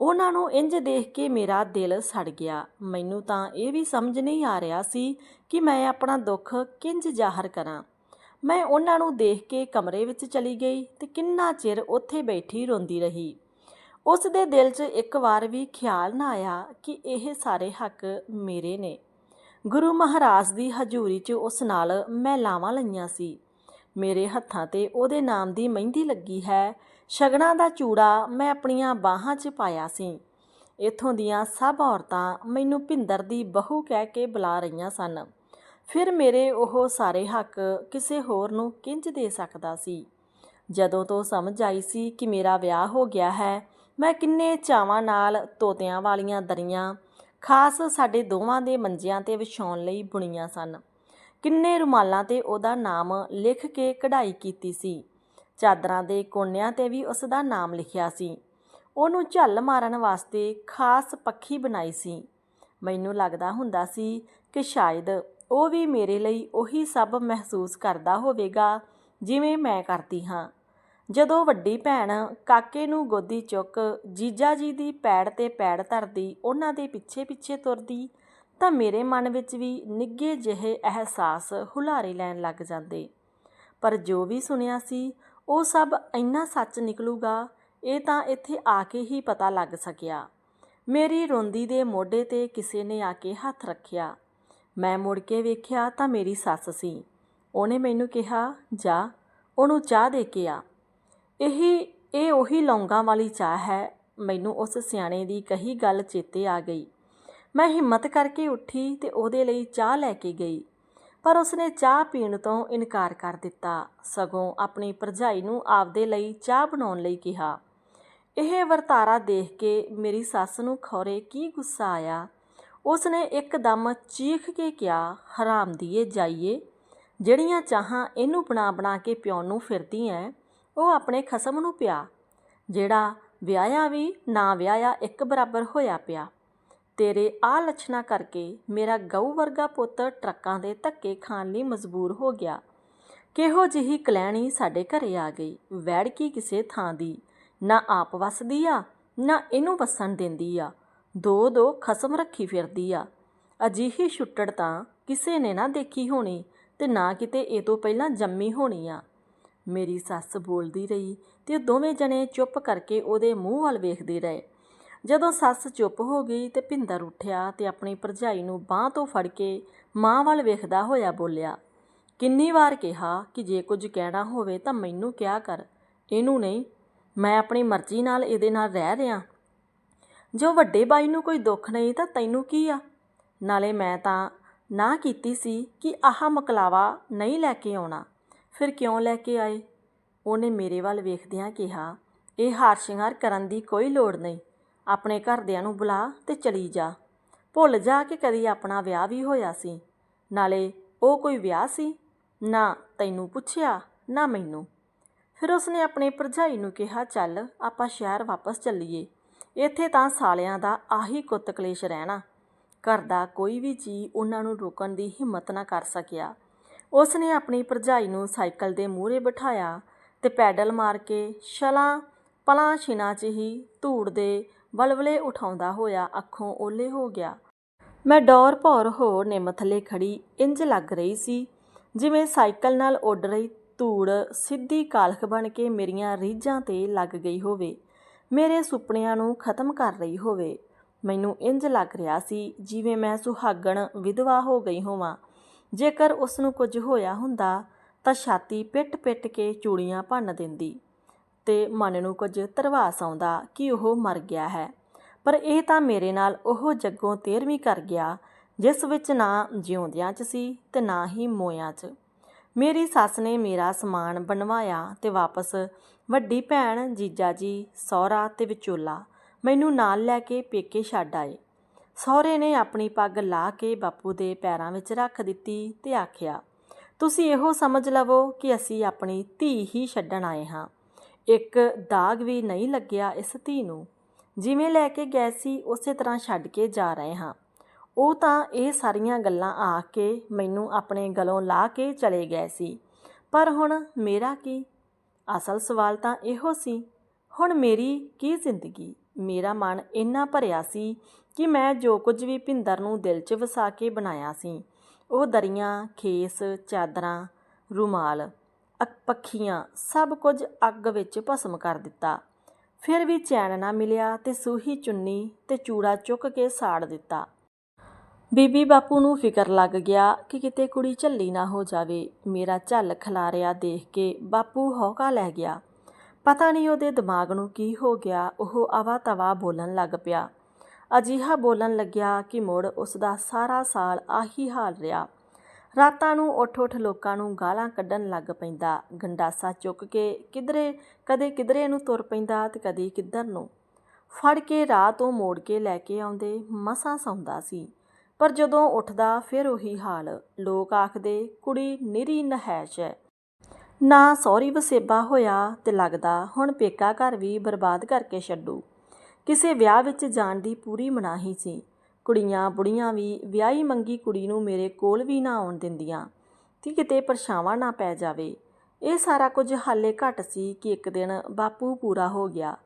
ਉਹਨਾਂ ਨੂੰ ਇੰਜ ਦੇਖ ਕੇ ਮੇਰਾ ਦਿਲ ਸੜ ਗਿਆ। ਮੈਨੂੰ ਤਾਂ ਇਹ ਵੀ ਸਮਝ ਨਹੀਂ ਆ ਰਿਹਾ ਸੀ ਕਿ ਮੈਂ ਆਪਣਾ ਦੁੱਖ ਕਿੰਜ ਜ਼ਾਹਰ ਕਰਾਂ। ਮੈਂ ਉਹਨਾਂ ਨੂੰ ਦੇਖ ਕੇ ਕਮਰੇ ਵਿੱਚ ਚਲੀ ਗਈ ਤੇ ਕਿੰਨਾ ਚਿਰ ਉੱਥੇ ਬੈਠੀ ਰੋਂਦੀ ਰਹੀ। ਉਸ ਦੇ ਦਿਲ 'ਚ ਇੱਕ ਵਾਰ ਵੀ ਖਿਆਲ ਨਾ ਆਇਆ ਕਿ ਇਹ ਸਾਰੇ ਹੱਕ ਮੇਰੇ ਨੇ। ਗੁਰੂ ਮਹਾਰਾਜ ਦੀ ਹਜ਼ੂਰੀ 'ਚ ਉਸ ਨਾਲ ਮੈਂ ਲਾਵਾਂ ਲਈਆਂ ਸੀ। ਮੇਰੇ ਹੱਥਾਂ ਤੇ ਉਹਦੇ ਨਾਮ ਦੀ ਮਹਿੰਦੀ ਲੱਗੀ ਹੈ ਸ਼ਗਨਾਂ ਦਾ ਚੂੜਾ ਮੈਂ ਆਪਣੀਆਂ ਬਾਹਾਂ 'ਚ ਪਾਇਆ ਸੀ। ਇਥੋਂ ਦੀਆਂ ਸਭ ਔਰਤਾਂ ਮੈਨੂੰ ਭਿੰਦਰ ਦੀ ਬਹੂ ਕਹਿ ਕੇ ਬੁਲਾ ਰਹੀਆਂ ਸਨ। ਫਿਰ ਮੇਰੇ ਉਹ ਸਾਰੇ ਹੱਕ ਕਿਸੇ ਹੋਰ ਨੂੰ ਕਿੰਜ ਦੇ ਸਕਦਾ ਸੀ? ਜਦੋਂ ਤੋਂ ਸਮਝ ਆਈ ਸੀ ਕਿ ਮੇਰਾ ਵਿਆਹ ਹੋ ਗਿਆ ਹੈ, ਮੈਂ ਕਿੰਨੇ ਚਾਵਾਂ ਨਾਲ ਤੋਤਿਆਂ ਵਾਲੀਆਂ ਦਰੀਆਂ, ਖਾਸ ਸਾਡੇ ਦੋਵਾਂ ਦੇ ਮੰਜਿਆਂ ਤੇ ਵਿਛਾਉਣ ਲਈ ਬੁਣੀਆਂ ਸਨ। ਕਿੰਨੇ ਰੁਮਾਲਾਂ ਤੇ ਉਹਦਾ ਨਾਮ ਲਿਖ ਕੇ ਕਢਾਈ ਕੀਤੀ ਸੀ। ਚਾਦਰਾਂ ਦੇ ਕੋਨਿਆਂ ਤੇ ਵੀ ਉਸ ਦਾ ਨਾਮ ਲਿਖਿਆ ਸੀ। ਉਹਨੂੰ ਝੱਲ ਮਾਰਨ ਵਾਸਤੇ ਖਾਸ ਪੱਖੀ ਬਣਾਈ ਸੀ। ਮੈਨੂੰ ਲੱਗਦਾ ਹੁੰਦਾ ਸੀ ਕਿ ਸ਼ਾਇਦ ਉਹ ਵੀ ਮੇਰੇ ਲਈ ਉਹੀ ਸਭ ਮਹਿਸੂਸ ਕਰਦਾ ਹੋਵੇਗਾ ਜਿਵੇਂ ਮੈਂ ਕਰਦੀ ਹਾਂ। ਜਦੋਂ ਵੱਡੀ ਭੈਣ ਕਾਕੇ ਨੂੰ ਗੋਦੀ ਚੁੱਕ ਜੀਜਾ ਜੀ ਦੀ ਪੈੜ ਤੇ ਪੈੜ ਧਰਦੀ ਉਹਨਾਂ ਦੇ ਪਿੱਛੇ ਪਿੱਛੇ ਤੁਰਦੀ, ਤਾਂ ਮੇਰੇ ਮਨ ਵਿੱਚ ਵੀ ਨਿੱਗੇ ਜਿਹੇ ਅਹਿਸਾਸ ਹੁਲਾਰੇ ਲੈਣ ਲੱਗ ਜਾਂਦੇ। ਪਰ ਜੋ ਵੀ ਸੁਣਿਆ ਸੀ ਉਹ ਸਭ ਇੰਨਾ ਸੱਚ ਨਿਕਲੂਗਾ, ਇਹ ਤਾਂ ਇੱਥੇ ਆ ਕੇ ਹੀ ਪਤਾ ਲੱਗ ਸਕਿਆ। ਮੇਰੀ ਰੋਂਦੀ ਦੇ ਮੋਢੇ ਤੇ ਕਿਸੇ ਨੇ ਆ ਕੇ ਹੱਥ ਰੱਖਿਆ। ਮੈਂ ਮੁੜ ਕੇ ਵੇਖਿਆ ਤਾਂ ਮੇਰੀ ਸੱਸ ਸੀ। ਉਹਨੇ ਮੈਨੂੰ ਕਿਹਾ, ਜਾ, ਉਹਨੂੰ ਚਾਹ ਦੇ ਕੇ ਆ। ਇਹੀ, ਇਹ ਉਹੀ ਲੌਂਗਾਂ ਵਾਲੀ ਚਾਹ ਹੈ। ਮੈਨੂੰ ਉਸ ਸਿਆਣੇ ਦੀ ਕਹੀ ਗੱਲ ਚੇਤੇ ਆ ਗਈ। ਮੈਂ ਹਿੰਮਤ ਕਰਕੇ ਉੱਠੀ ਤੇ ਉਹਦੇ ਲਈ ਚਾਹ ਲੈ ਕੇ ਗਈ। ਪਰ ਉਸਨੇ ਚਾਹ ਪੀਣ ਤੋਂ ਇਨਕਾਰ ਕਰ ਦਿੱਤਾ। ਸਗੋਂ ਆਪਣੀ ਭਰਜਾਈ ਨੂੰ ਆਪਦੇ ਲਈ ਚਾਹ ਬਣਾਉਣ ਲਈ ਕਿਹਾ, ਇਹ ਵਰਤਾਰਾ ਦੇਖ ਕੇ ਮੇਰੀ ਸੱਸ ਨੂੰ ਖੌਰੇ ਕੀ ਗੁੱਸਾ ਆਇਆ। ਉਸਨੇ ਇੱਕਦਮ ਚੀਖ ਕੇ ਕਿਹਾ, ਹਰਾਮ ਦੀਏ, ਜਾਈਏ। ਜਿਹੜੀਆਂ ਚਾਹਾਂ ਇਹਨੂੰ ਬਣਾ ਬਣਾ ਕੇ ਪਿਉਣ ਨੂੰ ਫਿਰਦੀ ਐ, ਉਹ ਆਪਣੇ ਖਸਮ ਨੂੰ ਪਿਆ। ਜਿਹੜਾ ਵਿਆਹਿਆ ਵੀ ਨਾ ਵਿਆਹਿਆ ਇੱਕ ਬਰਾਬਰ ਹੋਇਆ ਪਿਆ। ਤੇਰੇ ਆਹ ਲੱਛਣਾਂ ਕਰਕੇ ਮੇਰਾ ਗਊ ਵਰਗਾ ਪੁੱਤ ਟਰੱਕਾਂ ਦੇ ਧੱਕੇ ਖਾਣ ਲਈ ਮਜਬੂਰ ਹੋ ਗਿਆ। ਕਿਹੋ ਜਿਹੀ ਕਲੈਣੀ ਸਾਡੇ ਘਰੇ ਆ ਗਈ। ਵੈੜ ਕੀ ਕਿਸੇ ਥਾਂ ਦੀ। ਨਾ ਆਪ ਵਸਦੀ ਆ, ਨਾ ਇਹਨੂੰ ਵਸਣ ਦਿੰਦੀ ਆ। ਦੋ ਦੋ ਖਸਮ ਰੱਖੀ ਫਿਰਦੀ ਆ। ਅਜਿਹੀ ਛੁੱਟੜ ਤਾਂ ਕਿਸੇ ਨੇ ਨਾ ਦੇਖੀ ਹੋਣੀ ਤੇ ਨਾ ਕਿਤੇ ਇਹ ਤੋਂ ਪਹਿਲਾਂ ਜੰਮੀ ਹੋਣੀ ਆ। ਮੇਰੀ ਸੱਸ ਬੋਲਦੀ ਰਹੀ ਤੇ ਦੋਵੇਂ ਜਣੇ ਚੁੱਪ ਕਰਕੇ ਉਹਦੇ ਮੂੰਹ ਵੱਲ ਵੇਖਦੇ ਰਹੇ। ਜਦੋਂ ਸੱਸ ਚੁੱਪ ਹੋ ਗਈ ਤੇ ਭਿੰਦਰ ਉੱਠਿਆ ਤੇ ਆਪਣੀ ਭਰਜਾਈ ਨੂੰ ਬਾਹ ਤੋਂ ਫੜ ਕੇ ਮਾਂ ਵੱਲ ਵੇਖਦਾ ਹੋਇਆ ਬੋਲਿਆ, ਕਿੰਨੀ ਵਾਰ ਕਿਹਾ ਕਿ ਜੇ ਕੁਝ ਕਹਿਣਾ ਹੋਵੇ ਤਾਂ ਮੈਨੂੰ ਕਿਹਾ ਕਰ। ਇਹਨੂੰ ਨਹੀਂ, ਮੈਂ ਆਪਣੀ ਮਰਜ਼ੀ ਨਾਲ ਇਹਦੇ ਨਾਲ ਰਹਿ ਰਿਹਾ। ਜੋ ਵੱਡੇ ਬਾਈ ਨੂੰ ਕੋਈ ਦੁੱਖ ਨਹੀਂ ਤਾਂ ਤੈਨੂੰ ਕੀ ਆ? ਨਾਲੇ ਮੈਂ ਤਾਂ ਨਾ ਕੀਤੀ ਸੀ ਕਿ ਆਹ ਮਕਲਾਵਾ ਨਹੀਂ ਲੈ ਕੇ ਆਉਣਾ। ਫਿਰ ਕਿਉਂ ਲੈ ਕੇ ਆਏ? ਉਹਨੇ ਮੇਰੇ ਵੱਲ ਵੇਖਦਿਆਂ ਕਿਹਾ, ਇਹ ਹਾਰ ਸ਼ਿੰਗਾਰ ਕਰਨ ਦੀ ਕੋਈ ਲੋੜ ਨਹੀਂ। ਆਪਣੇ ਘਰਦਿਆਂ ਨੂੰ ਬੁਲਾ ਤੇ ਚਲੀ ਜਾ। ਭੁੱਲ ਜਾ ਕਿ ਕਦੀ ਆਪਣਾ ਵਿਆਹ ਵੀ ਹੋਇਆ ਸੀ। ਨਾਲੇ ਉਹ ਕੋਈ ਵਿਆਹ ਸੀ? ਨਾ ਤੈਨੂੰ ਪੁੱਛਿਆ, ਨਾ ਮੈਨੂੰ। ਫਿਰ ਉਸਨੇ ਆਪਣੀ ਭਰਜਾਈ ਨੂੰ ਕਿਹਾ, ਚੱਲ ਆਪਾਂ ਸ਼ਹਿਰ ਵਾਪਸ ਚੱਲੀਏ। ਇੱਥੇ ਤਾਂ ਸਾਲਿਆਂ ਦਾ ਆਹੀ ਕੁੱਤ ਕਲੇਸ਼ ਰਹਿਣਾ। ਘਰ ਦਾ ਕੋਈ ਵੀ ਜੀ ਉਹਨਾਂ ਨੂੰ ਰੋਕਣ ਦੀ ਹਿੰਮਤ ਨਾ ਕਰ ਸਕਿਆ। ਉਸ ਨੇ ਆਪਣੀ ਭਰਜਾਈ ਨੂੰ ਸਾਈਕਲ ਦੇ ਮੂਹਰੇ ਬਿਠਾਇਆ ਤੇ ਪੈਡਲ ਮਾਰ ਕੇ ਛਲਾਂ ਪਲਾਂ ਛਿਨਾਂ 'ਚ ਹੀ ਧੂੜ ਦੇ ਵਲਵਲੇ ਉਠਾਉਂਦਾ ਹੋਇਆ ਅੱਖੋਂ ਓਲੇ ਹੋ ਗਿਆ। ਮੈਂ ਡੌਰ ਭੌਰ ਹੋ ਨਿੰਮ ਥੱਲੇ ਖੜੀ ਇੰਜ ਲੱਗ ਰਹੀ ਸੀ, ਜਿਵੇਂ ਸਾਈਕਲ ਨਾਲ ਉੱਡ ਰਹੀ ਧੂੜ ਸਿੱਧੀ ਕਾਲਖ ਬਣ ਕੇ ਮੇਰੀਆਂ ਰੀਝਾਂ ਤੇ ਲੱਗ ਗਈ ਹੋਵੇ, ਮੇਰੇ ਸੁਪਨਿਆਂ ਨੂੰ ਖਤਮ ਕਰ ਰਹੀ ਹੋਵੇ। ਮੈਨੂੰ ਇੰਜ ਲੱਗ ਰਿਹਾ ਸੀ, ਜਿਵੇਂ ਮੈਂ ਸੁਹਾਗਣ ਵਿਧਵਾ ਹੋ ਗਈ ਹੋਵਾਂ। ਜੇਕਰ ਉਸ ਨੂੰ ਕੁਝ ਹੋਇਆ ਹੁੰਦਾ ਤਾਂ ਛਾਤੀ ਪਿੱਟ-ਪਿੱਟ ਕੇ ਚੂੜੀਆਂ ਭੰਨ ਦਿੰਦੀ। ਤੇ ਮਨ ਨੂੰ ਕੁਝ ਤਰਵਾਸ ਆਉਂਦਾ ਕਿ ਉਹ ਮਰ ਗਿਆ ਹੈ। ਪਰ ਇਹ ਤਾਂ ਮੇਰੇ ਨਾਲ ਉਹ ਜੱਗੋਂ ਤੇਰਵੀਂ ਕਰ ਗਿਆ, ਜਿਸ ਵਿੱਚ ਨਾ ਜਿਉਂਦਿਆਂ 'ਚ ਸੀ ਤੇ ਨਾ ਹੀ ਮੋਇਆਂ 'ਚ। ਮੇਰੀ ਸੱਸ ਨੇ ਮੇਰਾ ਸਮਾਨ ਬਣਵਾਇਆ ਤੇ ਵਾਪਸ ਵੱਡੀ ਭੈਣ ਜੀਜਾ ਜੀ, ਸਹੁਰਾ ਤੇ ਵਿਚੋਲਾ ਮੈਨੂੰ ਨਾਲ ਲੈ ਕੇ ਪੇਕੇ ਛੱਡ ਆਏ। ਸਹੁਰੇ ਨੇ ਆਪਣੀ ਪੱਗ ਲਾ ਕੇ ਬਾਪੂ ਦੇ ਪੈਰਾਂ ਵਿੱਚ ਰੱਖ ਦਿੱਤੀ ਤੇ ਆਖਿਆ, ਤੁਸੀਂ ਇਹੋ ਸਮਝ ਲਵੋ ਕਿ ਅਸੀਂ ਆਪਣੀ ਧੀ ਹੀ ਛੱਡਣ ਆਏ ਹਾਂ। ਇੱਕ ਦਾਗ ਵੀ ਨਹੀਂ ਲੱਗਿਆ ਇਸ ਧੀ ਨੂੰ। ਜਿਵੇਂ ਲੈ ਕੇ ਗਏ ਸੀ, ਉਸੇ ਤਰ੍ਹਾਂ ਛੱਡ ਕੇ ਜਾ ਰਹੇ ਹਾਂ। ਉਹ ਤਾਂ ਇਹ ਸਾਰੀਆਂ ਗੱਲਾਂ ਆ ਕੇ ਮੈਨੂੰ ਆਪਣੇ ਗਲੋਂ ਲਾ ਕੇ ਚਲੇ ਗਏ ਸੀ। ਪਰ ਹੁਣ ਮੇਰਾ ਕੀ? ਅਸਲ ਸਵਾਲ ਤਾਂ ਇਹੋ ਸੀ, ਹੁਣ ਮੇਰੀ ਕੀ ਜ਼ਿੰਦਗੀ? ਮੇਰਾ ਮਨ ਇੰਨਾ ਭਰਿਆ ਸੀ ਕਿ ਮੈਂ ਜੋ ਕੁਝ ਵੀ ਭਿੰਦਰ ਨੂੰ ਦਿਲ 'ਚ ਵਸਾ ਕੇ ਬਣਾਇਆ ਸੀ, ਉਹ ਦਰੀਆਂ, ਖੇਸ, ਚਾਦਰਾਂ, ਰੁਮਾਲ ਪੱਖੀਆਂ ਸਭ ਕੁਝ ਅੱਗ ਵਿੱਚ ਭਸਮ ਕਰ ਦਿੱਤਾ। ਫਿਰ ਵੀ ਚੈਨ ਨਾ ਮਿਲਿਆ ਤੇ ਸੂਹੀ ਚੁੰਨੀ ਤੇ ਚੂੜਾ ਚੁੱਕ ਕੇ ਸਾੜ ਦਿੱਤਾ। ਬੀਬੀ ਬਾਪੂ ਨੂੰ ਫਿਕਰ ਲੱਗ ਗਿਆ ਕਿ ਕਿਤੇ ਕੁੜੀ ਝੱਲੀ ਨਾ ਹੋ ਜਾਵੇ। ਮੇਰਾ ਝੱਲ ਖਲਾਰਿਆ ਦੇਖ ਕੇ ਬਾਪੂ ਹੌਕਾ ਲੈ ਗਿਆ। ਪਤਾ ਨਹੀਂ ਉਹਦੇ ਦਿਮਾਗ ਨੂੰ ਕੀ ਹੋ ਗਿਆ, ਉਹ ਆਵਾ ਤਵਾ ਬੋਲਣ ਲੱਗ ਪਿਆ। ਅਜੀਹਾ ਬੋਲਣ ਲੱਗਿਆ ਕਿ ਮੁੜ ਉਸ ਦਾ ਸਾਰਾ ਸਾਲ ਆਹੀ ਹਾਲ ਰਿਹਾ। ਰਾਤਾਂ ਨੂੰ ਉੱਠ-ਉੱਠ ਲੋਕਾਂ ਨੂੰ ਗਾਲਾਂ ਕੱਢਣ ਲੱਗ ਪੈਂਦਾ। ਗੰਡਾਸਾ ਚੁੱਕ ਕੇ ਕਿਧਰੇ, ਕਦੇ ਕਿਧਰੇ ਨੂੰ ਤੁਰ ਪੈਂਦਾ ਤੇ ਕਦੇ ਕਿੱਧਰ ਨੂੰ। ਫੜ ਕੇ ਰਾਹ ਤੋਂ ਮੋੜ ਕੇ ਲੈ ਕੇ ਆਉਂਦੇ ਮਸਾਂ ਸੌਂਦਾ ਸੀ। ਪਰ ਜਦੋਂ ਉੱਠਦਾ ਫਿਰ ਉਹੀ ਹਾਲ। ਲੋਕ ਆਖਦੇ, ਕੁੜੀ ਨਿਰੀ ਨਹੈਸ਼ ਹੈ ਨਾ ਸੌਰੀ ਵਸੇਬਾ ਹੋਇਆ ਤੇ ਲੱਗਦਾ ਹੁਣ ਪੇਕਾ ਘਰ ਵੀ ਬਰਬਾਦ ਕਰਕੇ ਛੱਡੂ। ਕਿਸੇ ਵਿਆਹ ਵਿੱਚ ਜਾਣ ਦੀ ਪੂਰੀ ਮਨਾਹੀ ਸੀ। ਕੁੜੀਆਂ ਬੁੜੀਆਂ ਵੀ ਵਿਆਹੀ ਮੰਗੀ ਕੁੜੀ ਨੂੰ ਮੇਰੇ ਕੋਲ ਵੀ ਨਾ ਆਉਣ ਦਿੰਦੀਆਂ, ਕਿ ਕਿਤੇ ਪਰਛਾਵਾਂ ਨਾ ਪੈ ਜਾਵੇ। ਇਹ ਸਾਰਾ ਕੁਝ ਹਾਲੇ ਘੱਟ ਸੀ ਕਿ ਇੱਕ ਦਿਨ ਬਾਪੂ ਪੂਰਾ ਹੋ ਗਿਆ।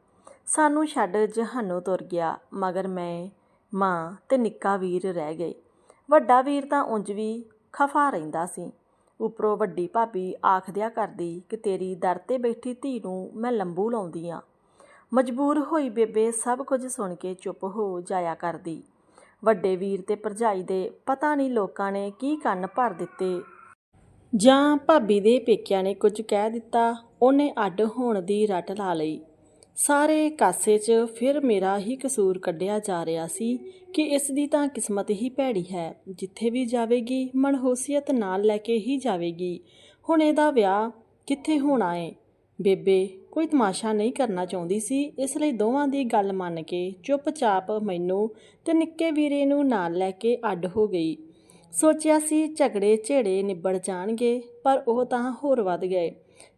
ਸਾਨੂੰ ਛੱਡ ਜਹਾਨੋਂ ਤੁਰ ਗਿਆ, ਮਗਰ ਮੈਂ, ਮਾਂ ਤੇ ਨਿੱਕਾ ਵੀਰ ਰਹਿ ਗਏ। ਵੱਡਾ ਵੀਰ ਤਾਂ ਉਂਝ ਵੀ ਖਫਾ ਰਹਿੰਦਾ ਸੀ। ਉੱਪਰੋਂ ਵੱਡੀ ਭਾਬੀ ਆਖਦਿਆ ਕਰਦੀ ਕਿ ਤੇਰੀ ਦਰ ਤੇ ਬੈਠੀ ਧੀ ਨੂੰ ਮੈਂ ਲੰਬੂ ਲਾਉਂਦੀ ਆ। ਮਜਬੂਰ ਹੋਈ ਬੇਬੇ ਸਭ ਕੁਝ ਸੁਣ ਕੇ ਚੁੱਪ ਹੋ ਜਾਇਆ ਕਰਦੀ। ਵੱਡੇ ਵੀਰ ਤੇ ਭਰਜਾਈ ਦੇ ਪਤਾ ਨਹੀਂ ਲੋਕਾਂ ਨੇ ਕੀ ਕੰਨ ਭਰ ਦਿੱਤੇ। ਜਾਂ ਭਾਬੀ ਦੇ ਪੇਕਿਆਂ ਨੇ ਕੁਝ ਕਹਿ ਦਿੱਤਾ, ਉਹਨੇ ਅੱਡ ਹੋਣ ਦੀ ਰੱਟ ਲਾ ਲਈ। ਸਾਰੇ ਕਾਸੇ 'ਚ ਫਿਰ ਮੇਰਾ ਹੀ ਕਸੂਰ ਕੱਢਿਆ ਜਾ ਰਿਹਾ ਸੀ ਕਿ ਇਸ ਦੀ ਤਾਂ ਕਿਸਮਤ ਹੀ ਭੈੜੀ ਹੈ। ਜਿੱਥੇ ਵੀ ਜਾਵੇਗੀ, ਮਨਹੂਸੀਅਤ ਨਾਲ ਲੈ ਕੇ ਹੀ ਜਾਵੇਗੀ। ਹੁਣ ਇਹਦਾ ਵਿਆਹ ਕਿੱਥੇ ਹੋਣਾ ਏ? ਬੇਬੇ ਕੋਈ ਤਮਾਸ਼ਾ ਨਹੀਂ ਕਰਨਾ ਚਾਹੁੰਦੀ ਸੀ, ਇਸ ਲਈ ਦੋਵਾਂ ਦੀ ਗੱਲ ਮੰਨ ਕੇ ਚੁੱਪਚਾਪ ਮੈਨੂੰ ਤੇ ਨਿੱਕੇ ਵੀਰੇ ਨੂੰ ਨਾਲ ਲੈ ਕੇ ਅੱਡ ਹੋ ਗਈ। ਸੋਚਿਆ ਸੀ ਝਗੜੇ ਝੇੜੇ ਨਿਬੜ ਜਾਣਗੇ, ਪਰ ਉਹ ਤਾਂ ਹੋਰ ਵੱਧ ਗਏ।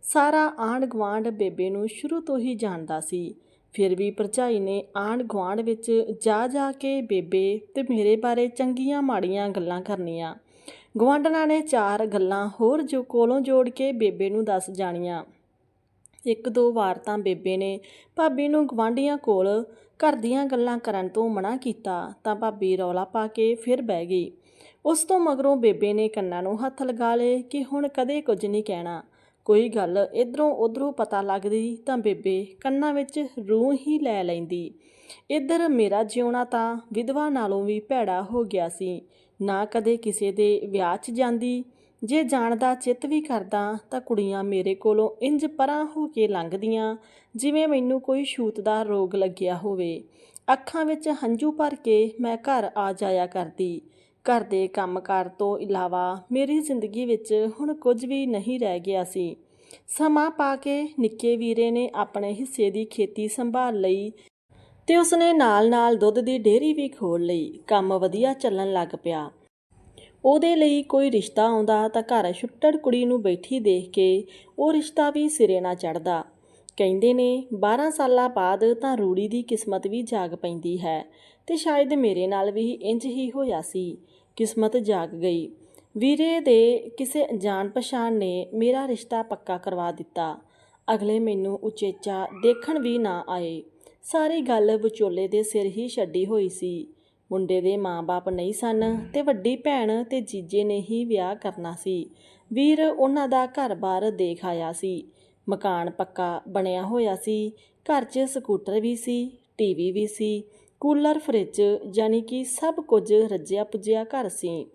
ਸਾਰਾ ਆਂਢ ਗੁਆਂਢ ਬੇਬੇ ਨੂੰ ਸ਼ੁਰੂ ਤੋਂ ਹੀ ਜਾਣਦਾ ਸੀ। ਫਿਰ ਵੀ ਭਰਜਾਈ ਨੇ ਆਂਢ ਗੁਆਂਢ ਵਿੱਚ ਜਾ ਜਾ ਕੇ ਬੇਬੇ ਤੇ ਮੇਰੇ ਬਾਰੇ ਚੰਗੀਆਂ ਮਾੜੀਆਂ ਗੱਲਾਂ ਕਰਨੀਆਂ। ਗੁਆਂਢਣਾਂ ਨੇ ਚਾਰ ਗੱਲਾਂ ਹੋਰ ਜੋ ਕੋਲੋਂ ਜੋੜ ਕੇ ਬੇਬੇ ਨੂੰ ਦੱਸ ਜਾਣੀਆਂ। ਇੱਕ ਦੋ ਵਾਰ ਤਾਂ ਬੇਬੇ ਨੇ ਭਾਬੀ ਨੂੰ ਗਵਾਂਢੀਆਂ ਕੋਲ ਘਰ ਦੀਆਂ ਗੱਲਾਂ ਕਰਨ ਤੋਂ ਮਨਾ ਕੀਤਾ ਤਾਂ ਭਾਬੀ ਰੌਲਾ ਪਾ ਕੇ ਫਿਰ ਬਹਿ ਗਈ। ਉਸ ਤੋਂ ਮਗਰੋਂ ਬੇਬੇ ਨੇ ਕੰਨਾਂ ਨੂੰ ਹੱਥ ਲਗਾ ਲਏ ਕਿ ਹੁਣ ਕਦੇ ਕੁਝ ਨਹੀਂ ਕਹਿਣਾ। ਕੋਈ ਗੱਲ ਇਧਰੋਂ ਉਧਰੋਂ ਪਤਾ ਲੱਗਦੀ ਤਾਂ ਬੇਬੇ ਕੰਨਾਂ ਵਿੱਚ ਰੂਹ ਹੀ ਲੈ ਲੈਂਦੀ। ਇੱਧਰ ਮੇਰਾ ਜਿਉਣਾ ਤਾਂ ਵਿਧਵਾ ਨਾਲੋਂ ਵੀ ਭੈੜਾ ਹੋ ਗਿਆ ਸੀ। ਨਾ ਕਦੇ ਕਿਸੇ ਦੇ ਵਿਆਹ 'ਚ ਜਾਂਦੀ ਜੇ ਜਾਣ ਦਾ ਚਿੱਤ ਵੀ ਕਰਦਾ ਤਾਂ ਕੁੜੀਆਂ ਮੇਰੇ ਕੋਲੋਂ ਇੰਜ ਪਰਾਂ ਹੋ ਕੇ ਲੰਘਦੀਆਂ, ਜਿਵੇਂ ਮੈਨੂੰ ਕੋਈ ਛੂਤ ਦਾ ਰੋਗ ਲੱਗਿਆ ਹੋਵੇ। ਅੱਖਾਂ ਵਿੱਚ ਹੰਝੂ ਭਰ ਕੇ ਮੈਂ ਘਰ ਆ ਜਾਇਆ ਕਰਦੀ। ਘਰ ਦੇ ਕੰਮਕਾਰ ਤੋਂ ਇਲਾਵਾ ਮੇਰੀ ਜ਼ਿੰਦਗੀ ਵਿੱਚ ਹੁਣ ਕੁਝ ਵੀ ਨਹੀਂ ਰਹਿ ਗਿਆ ਸੀ। ਸਮਾਂ ਪਾ ਕੇ ਨਿੱਕੇ ਵੀਰੇ ਨੇ ਆਪਣੇ ਹਿੱਸੇ ਦੀ ਖੇਤੀ ਸੰਭਾਲ ਲਈ ਤੇ ਉਸਨੇ ਨਾਲ-ਨਾਲ ਦੁੱਧ ਦੀ ਡੇਅਰੀ ਵੀ ਖੋਲ ਲਈ। ਕੰਮ ਵਧੀਆ ਚੱਲਣ ਲੱਗ ਪਿਆ। ਉਹਦੇ ਲਈ ਕੋਈ ਰਿਸ਼ਤਾ ਆਉਂਦਾ ਤਾਂ ਘਰ ਛੁੱਟੜ ਕੁੜੀ ਨੂੰ ਬੈਠੀ ਦੇਖ ਕੇ ਉਹ ਰਿਸ਼ਤਾ ਵੀ ਸਿਰੇ ਨਾ ਚੜਦਾ ਕਹਿੰਦੇ ਨੇ 12 ਸਾਲਾਂ ਬਾਅਦ ਤਾਂ ਰੂੜੀ ਦੀ ਕਿਸਮਤ ਵੀ ਜਾਗ ਪੈਂਦੀ ਹੈ ਤੇ ਸ਼ਾਇਦ ਮੇਰੇ ਨਾਲ ਵੀ ਇੰਜ ਹੀ ਹੋਇਆ ਸੀ। ਕਿਸਮਤ ਜਾਗ ਗਈ। ਵੀਰੇ ਦੇ ਕਿਸੇ ਜਾਣ ਪਛਾਣ ਨੇ ਮੇਰਾ ਰਿਸ਼ਤਾ ਪੱਕਾ ਕਰਵਾ ਦਿੱਤਾ। ਅਗਲੇ ਮੈਨੂੰ ਉਚੇਚਾ ਦੇਖਣ ਵੀ ਨਾ ਆਏ। ਸਾਰੀ ਗੱਲ ਵਿਚੋਲੇ ਦੇ ਸਿਰ ਹੀ ਛੱਡੀ ਹੋਈ ਸੀ। ਮੁੰਡੇ ਦੇ ਮਾਂ-ਬਾਪ ਨਹੀਂ ਸਨ ਤੇ ਵੱਡੀ ਭੈਣ ਤੇ ਜੀਜੇ ਨੇ ਹੀ ਵਿਆਹ ਕਰਨਾ ਸੀ। ਵੀਰ ਉਹਨਾਂ ਦਾ ਘਰ-ਬਾਰ ਦੇਖ ਆਇਆ ਸੀ। ਮਕਾਨ ਪੱਕਾ ਬਣਿਆ ਹੋਇਆ ਸੀ। ਘਰ 'ਚ ਸਕੂਟਰ ਵੀ ਸੀ ਟੀਵੀ ਵੀ ਸੀ, ਕੂਲਰ, ਫਰਿੱਜ ਯਾਨੀ ਕਿ ਸਭ ਕੁਝ ਰੱਜਿਆ ਪੁੱਜਿਆ ਘਰ ਸੀ।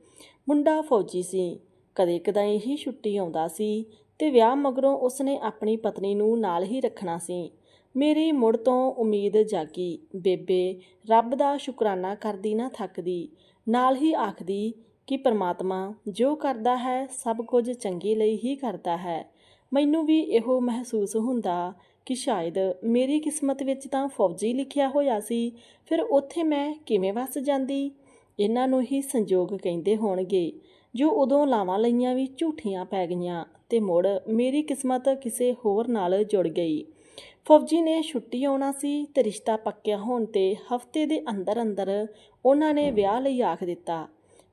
ਮੁੰਡਾ ਫੌਜੀ ਸੀ। ਕਦੇ ਕਦਾਈ ਹੀ ਛੁੱਟੀ ਆਉਂਦਾ ਸੀ ਤੇ ਵਿਆਹ ਮਗਰੋਂ ਉਸਨੇ ਆਪਣੀ ਪਤਨੀ ਨੂੰ ਨਾਲ ਹੀ ਰੱਖਣਾ ਸੀ। ਮੇਰੀ ਮੁੜ ਤੋਂ ਉਮੀਦ ਜਾਗੀ, ਬੇਬੇ, ਰੱਬ ਦਾ ਸ਼ੁਕਰਾਨਾ ਕਰਦੀ ਨਾ ਥੱਕਦੀ। ਨਾਲ ਹੀ ਆਖਦੀ ਕਿ ਪਰਮਾਤਮਾ ਜੋ ਕਰਦਾ ਹੈ, ਸਭ ਕੁਝ ਚੰਗੇ ਲਈ ਹੀ ਕਰਦਾ ਹੈ। ਮੈਨੂੰ ਵੀ ਇਹੋ ਮਹਿਸੂਸ ਹੁੰਦਾ ਕਿ ਸ਼ਾਇਦ ਮੇਰੀ ਕਿਸਮਤ ਵਿੱਚ ਤਾਂ ਫੌਜੀ ਲਿਖਿਆ ਹੋਇਆ ਸੀ, ਫਿਰ ਉੱਥੇ ਮੈਂ ਕਿਵੇਂ ਵਸ ਜਾਂਦੀ? ਇਹਨਾਂ ਨੂੰ ਹੀ ਸੰਜੋਗ ਕਹਿੰਦੇ ਹੋਣਗੇ, ਜੋ ਉਦੋਂ ਲਾਵਾਂ ਲਈਆਂ ਵੀ ਝੂਠੀਆਂ ਪੈ ਗਈਆਂ ਤੇ ਮੁੜ ਮੇਰੀ ਕਿਸਮਤ ਕਿਸੇ ਹੋਰ ਨਾਲ ਜੁੜ ਗਈ। ਫੌਜੀ ਨੇ ਛੁੱਟੀ ਆਉਣਾ ਸੀ ਤੇ ਰਿਸ਼ਤਾ ਪੱਕਿਆ ਹੋਣ ਤੇ ਹਫ਼ਤੇ ਦੇ ਅੰਦਰ ਅੰਦਰ ਉਹਨਾਂ ਨੇ ਵਿਆਹ ਲਈ ਆਖ ਦਿੱਤਾ।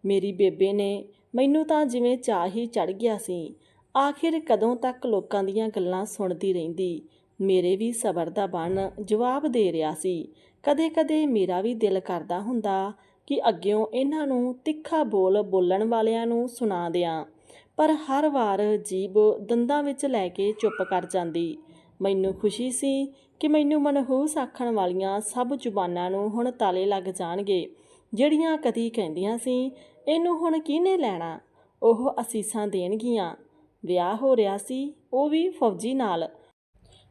ਮੇਰੀ ਬੇਬੇ ਨੇ ਮੈਨੂੰ ਤਾਂ ਜਿਵੇਂ ਚਾਹ ਹੀ ਚੜ ਗਿਆ ਸੀ। ਆਖਿਰ ਕਦੋਂ ਤੱਕ ਲੋਕਾਂ ਦੀਆਂ ਗੱਲਾਂ ਸੁਣਦੀ ਰਹਿੰਦੀ? ਮੇਰੇ ਵੀ ਸਬਰ ਦਾ ਬਣ ਜਵਾਬ ਦੇ ਰਿਹਾ ਸੀ। ਕਦੇ-ਕਦੇ ਮੇਰਾ ਵੀ ਦਿਲ ਕਰਦਾ ਹੁੰਦਾ ਕਿ ਅੱਗਿਓਂ ਇਹਨਾਂ ਨੂੰ ਤਿੱਖਾ ਬੋਲ ਬੋਲਣ ਵਾਲਿਆਂ ਨੂੰ ਸੁਣਾ ਦਿਆਂ। ਪਰ ਹਰ ਵਾਰ ਜੀਬ ਦੰਦਾਂ ਵਿੱਚ ਲੈ ਕੇ ਚੁੱਪ ਕਰ ਜਾਂਦੀ। ਮੈਨੂੰ ਖੁਸ਼ੀ ਸੀ ਕਿ ਮੈਨੂੰ ਮਨਹੂਸ ਆਖਣ ਵਾਲੀਆਂ ਸਭ ਜ਼ੁਬਾਨਾਂ ਨੂੰ ਹੁਣ ਤਾਲੇ ਲੱਗ ਜਾਣਗੇ। ਜਿਹੜੀਆਂ ਕਦੀ ਕਹਿੰਦੀਆਂ ਸੀ, ਇਹਨੂੰ ਹੁਣ ਕਿਹਨੇ ਲੈਣਾ? ਉਹ ਅਸੀਸਾਂ ਦੇਣਗੀਆਂ। ਵਿਆਹ ਹੋ ਰਿਹਾ ਸੀ, ਉਹ ਵੀ ਫੌਜੀ ਨਾਲ।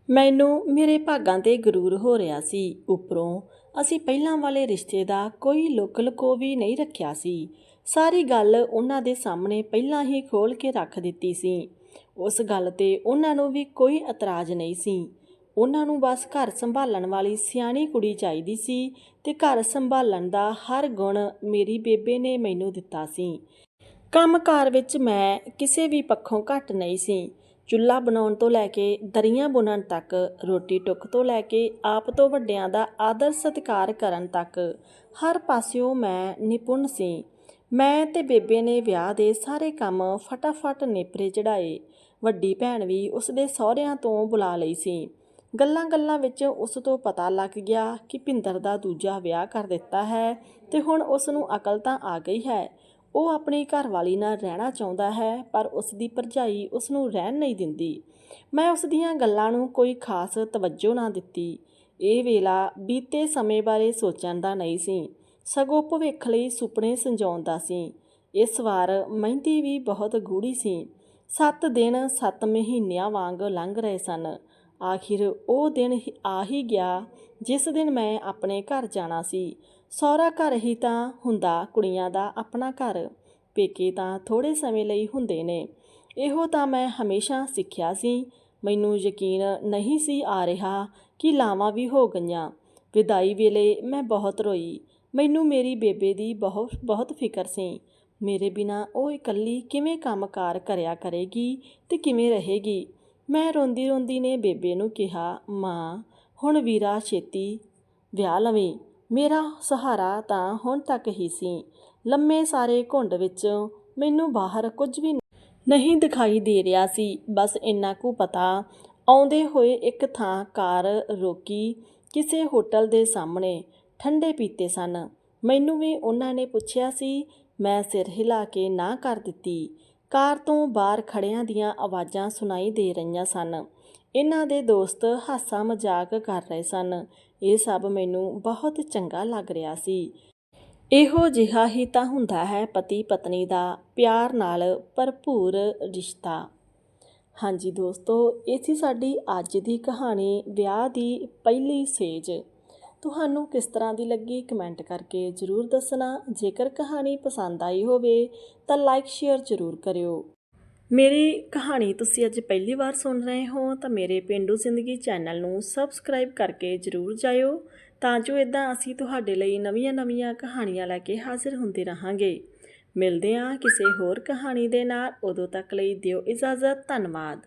ਮੈਨੂੰ ਮੇਰੇ ਭਾਗਾਂ ਤੇ ਗਰੂਰ ਹੋ ਰਿਹਾ ਸੀ। ਉੱਪਰੋਂ ਅਸੀਂ ਪਹਿਲਾਂ ਵਾਲੇ ਰਿਸ਼ਤੇ ਦਾ ਕੋਈ ਲੁਕ ਕੋ ਵੀ ਨਹੀਂ ਰੱਖਿਆ ਸੀ। ਸਾਰੀ ਗੱਲ ਉਹਨਾਂ ਦੇ ਸਾਹਮਣੇ ਪਹਿਲਾਂ ਹੀ ਖੋਲ ਕੇ ਰੱਖ ਦਿੱਤੀ ਸੀ। ਉਸ ਗੱਲ ਤੇ ਉਹਨਾਂ ਨੂੰ ਵੀ ਕੋਈ ਇਤਰਾਜ਼ ਨਹੀਂ ਸੀ। ਉਹਨਾਂ ਨੂੰ ਬਸ ਘਰ ਸੰਭਾਲਣ ਵਾਲੀ ਸਿਆਣੀ ਕੁੜੀ ਚਾਹੀਦੀ ਸੀ ਤੇ ਘਰ ਸੰਭਾਲਣ ਦਾ ਹਰ ਗੁਣ ਮੇਰੀ ਬੇਬੇ ਨੇ ਮੈਨੂੰ ਦਿੱਤਾ ਸੀ। ਕੰਮਕਾਰ ਵਿੱਚ ਮੈਂ ਕਿਸੇ ਵੀ ਪੱਖੋਂ ਘੱਟ ਨਹੀਂ ਸੀ। ਚੁੱਲ੍ਹਾ ਬਣਾਉਣ ਤੋਂ ਲੈ ਕੇ ਦਰੀਆਂ ਬੁਣਨ ਤੱਕ, ਰੋਟੀ ਟੁੱਕ ਤੋਂ ਲੈ ਕੇ ਆਪ ਤੋਂ ਵੱਡਿਆਂ ਦਾ ਆਦਰ ਸਤਿਕਾਰ ਕਰਨ ਤੱਕ, ਹਰ ਪਾਸਿਓਂ ਮੈਂ ਨਿਪੁੰਨ ਸੀ। ਮੈਂ ਤੇ ਬੇਬੇ ਨੇ ਵਿਆਹ ਦੇ ਸਾਰੇ ਕੰਮ ਫਟਾਫਟ ਨੇਪਰੇ ਚੜਾਏ ਵੱਡੀ ਭੈਣ ਵੀ ਉਸ ਦੇ ਸਹੁਰਿਆਂ ਤੋਂ ਬੁਲਾ ਲਈ ਸੀ। ਗੱਲਾਂ-ਗੱਲਾਂ ਵਿੱਚ ਉਸ ਤੋਂ ਪਤਾ ਲੱਗ ਗਿਆ ਕਿ ਭਿੰਦਰ ਦਾ ਦੂਜਾ ਵਿਆਹ ਕਰ ਦਿੱਤਾ ਹੈ ਤੇ ਹੁਣ ਉਸ ਨੂੰ ਅਕਲ ਤਾਂ ਆ ਗਈ ਹੈ। ਉਹ ਆਪਣੀ ਘਰਵਾਲੀ ਨਾਲ ਰਹਿਣਾ ਚਾਹੁੰਦਾ ਹੈ, ਪਰ ਉਸ ਦੀ ਭਰਜਾਈ ਉਸ ਨੂੰ ਰਹਿਣ ਨਹੀਂ ਦਿੰਦੀ। ਮੈਂ ਉਸ ਦੀਆਂ ਗੱਲਾਂ ਨੂੰ ਕੋਈ ਖਾਸ ਤਵੱਜੋ ਨਾ ਦਿੱਤੀ। ਇਹ ਵੇਲਾ ਬੀਤੇ ਸਮੇਂ ਬਾਰੇ ਸੋਚਣ ਦਾ ਨਹੀਂ ਸੀ। ਸਗੋਂ ਭਵਿੱਖ ਲਈ ਸੁਪਨੇ ਸੰਜਾਉਣ ਸੀ। ਇਸ ਵਾਰ ਮਹਿੰਦੀ ਵੀ ਬਹੁਤ ਗੂੜੀ ਸੀ। 7 ਦਿਨ 7 ਮਹੀਨਿਆਂ ਵਾਂਗ ਲੰਘ ਰਹੇ ਸਨ। ਆਖਿਰ ਉਹ ਦਿਨ ਆ ਹੀ ਗਿਆ ਜਿਸ ਦਿਨ ਮੈਂ ਆਪਣੇ ਘਰ ਜਾਣਾ ਸੀ। ਸਹੁਰਾ ਘਰ ਹੀ ਤਾਂ ਹੁੰਦਾ ਕੁੜੀਆਂ ਦਾ ਆਪਣਾ ਘਰ। ਪੇਕੇ ਤਾਂ ਥੋੜੇ ਸਮੇਂ ਲਈ ਹੁੰਦੇ ਨੇ। ਇਹੋ ਤਾਂ ਮੈਂ ਹਮੇਸ਼ਾ ਸਿੱਖਿਆ ਸੀ। ਮੈਨੂੰ ਯਕੀਨ ਨਹੀਂ ਸੀ ਆ ਰਿਹਾ ਕਿ ਲਾਵਾਂ ਵੀ ਹੋ ਗਈਆਂ। ਵਿਦਾਈ ਵੇਲੇ ਮੈਂ ਬਹੁਤ ਰੋਈ। ਮੈਨੂੰ ਮੇਰੀ ਬੇਬੇ ਦੀ ਬਹੁਤ ਬਹੁਤ ਫਿਕਰ ਸੀ। ਮੇਰੇ ਬਿਨਾ ਉਹ ਇਕੱਲੀ ਕਿਵੇਂ ਕੰਮਕਾਰ ਕਰਿਆ ਕਰੇਗੀ ਤੇ ਕਿਵੇਂ ਰਹੇਗੀ? ਮੈਂ ਰੋਂਦੀ ਰੋਂਦੀ ਨੇ ਬੇਬੇ ਨੂੰ ਕਿਹਾ, ਮਾਂ, ਹੁਣ ਵੀਰਾ ਛੇਤੀ ਵਿਆਹ ਲਵੀਂ। ਮੇਰਾ ਸਹਾਰਾ ਤਾਂ ਹੁਣ ਤੱਕ ਹੀ ਸੀ। ਲੰਮੇ ਸਾਰੇ ਘੁੰਡ ਵਿੱਚ ਮੈਨੂੰ ਬਾਹਰ ਕੁਝ ਵੀ ਨਹੀਂ ਦਿਖਾਈ ਦੇ ਰਿਹਾ ਸੀ। ਬਸ ਇੰਨਾ ਕੁ ਪਤਾ ਆਉਂਦੇ ਹੋਏ ਇੱਕ ਥਾਂ ਕਾਰ ਰੋਕੀ ਕਿਸੇ ਹੋਟਲ ਦੇ ਸਾਹਮਣੇ। ਠੰਡੇ ਪੀਤੇ ਸਨ। ਮੈਨੂੰ ਵੀ ਉਹਨਾਂ ਨੇ ਪੁੱਛਿਆ ਸੀ, ਮੈਂ ਸਿਰ ਹਿਲਾ ਕੇ ਨਾ ਕਰ ਦਿੱਤੀ। ਕਾਰ ਤੋਂ ਬਾਹਰ ਖੜਿਆਂ ਦੀਆਂ ਆਵਾਜ਼ਾਂ ਸੁਣਾਈ ਦੇ ਰਹੀਆਂ ਸਨ। ਇਹਨਾਂ ਦੇ ਦੋਸਤ ਹਾਸਾ ਮਜ਼ਾਕ ਕਰ ਰਹੇ ਸਨ। ਇਹ ਸਭ ਮੈਨੂੰ ਬਹੁਤ ਚੰਗਾ ਲੱਗ ਰਿਹਾ ਸੀ। ਇਹੋ ਜਿਹਾ ਹੀ ਤਾਂ ਹੁੰਦਾ ਹੈ ਪਤੀ ਪਤਨੀ ਦਾ ਪਿਆਰ ਨਾਲ ਭਰਪੂਰ ਰਿਸ਼ਤਾ। ਹਾਂਜੀ ਦੋਸਤੋ, ਇਹ ਸੀ ਸਾਡੀ ਅੱਜ ਦੀ ਕਹਾਣੀ ਵਿਆਹ ਦੀ ਪਹਿਲੀ ਸੇਜ। ਤੁਹਾਨੂੰ ਕਿਸ ਤਰ੍ਹਾਂ ਦੀ ਲੱਗੀ ਕਮੈਂਟ ਕਰਕੇ ਜ਼ਰੂਰ ਦੱਸਣਾ। ਜੇਕਰ ਕਹਾਣੀ ਪਸੰਦ ਆਈ ਹੋਵੇ, ਤਾਂ ਲਾਈਕ ਸ਼ੇਅਰ ਜ਼ਰੂਰ ਕਰਿਓ। ਮੇਰੀ ਕਹਾਣੀ ਤੁਸੀਂ ਅੱਜ ਪਹਿਲੀ ਵਾਰ ਸੁਣ ਰਹੇ ਹੋ, ਤਾਂ ਮੇਰੇ ਪਿੰਡੂ ਜ਼ਿੰਦਗੀ ਚੈਨਲ ਨੂੰ ਸਬਸਕ੍ਰਾਈਬ ਕਰਕੇ ਜ਼ਰੂਰ ਜਾਇਓ, ਤਾਂ ਜੋ ਇਦਾਂ ਅਸੀਂ ਤੁਹਾਡੇ ਲਈ ਨਵੀਆਂ-ਨਵੀਆਂ ਕਹਾਣੀਆਂ ਲੈ ਕੇ ਹਾਜ਼ਰ ਹੁੰਦੇ ਰਹਾਂਗੇ। ਮਿਲਦੇ ਹਾਂ ਕਿਸੇ ਹੋਰ ਕਹਾਣੀ ਦੇ ਨਾਲ। ਉਦੋਂ ਤੱਕ ਲਈ ਦਿਓ ਇਜਾਜ਼ਤ। ਧੰਨਵਾਦ।